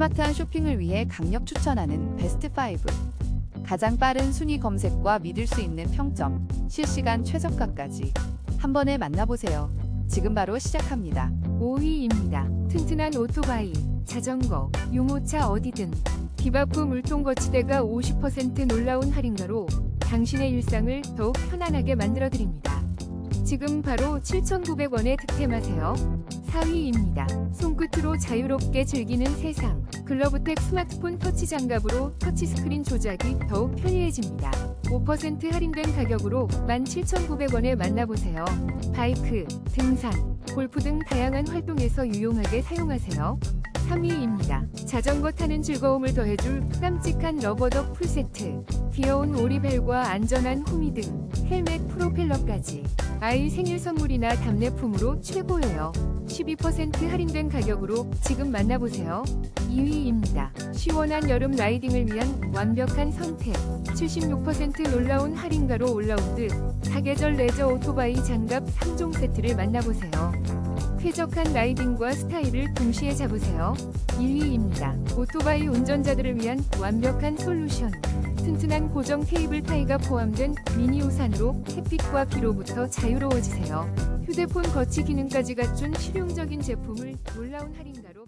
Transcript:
스마트한 쇼핑을 위해 강력 추천하는 베스트 5. 가장 빠른 순위 검색과 믿을 수 있는 평점, 실시간 최저가까지 한 번에 만나보세요. 지금 바로 시작합니다. 5위입니다. 튼튼한 오토바이, 자전거, 유모차 어디든 기바프 물통 거치대가 50% 놀라운 할인가로 당신의 일상을 더욱 편안하게 만들어드립니다. 지금 바로 7,900원에 득템하세요. 4위입니다. 손끝으로 자유롭게 즐기는 세상. 글러브텍 스마트폰 터치 장갑으로 터치스크린 조작이 더욱 편리해집니다. 5% 할인된 가격으로 17,900원에 만나보세요. 바이크, 등산, 골프 등 다양한 활동에서 유용하게 사용하세요. 3위입니다. 자전거 타는 즐거움을 더해줄 깜찍한 러버덕 풀세트. 귀여운 오리벨과 안전한 호미 등 헬멧 프로펠러까지. 아이 생일 선물이나 답례품으로 최고예요. 12% 할인된 가격으로 지금 만나보세요. 2위입니다. 시원한 여름 라이딩을 위한 완벽한 선택. 76% 놀라운 할인가로 올라온 듯 사계절 레저 오토바이 장갑 3종 세트를 만나보세요. 쾌적한 라이딩과 스타일을 동시에 잡으세요. 1위입니다. 오토바이 운전자들을 위한 완벽한 솔루션. 튼튼한 고정 케이블 타이가 포함된 미니 우산으로 햇빛과 비로부터 자유로워지세요. 휴대폰 거치 기능까지 갖춘 실용적인 제품을 놀라운 할인가로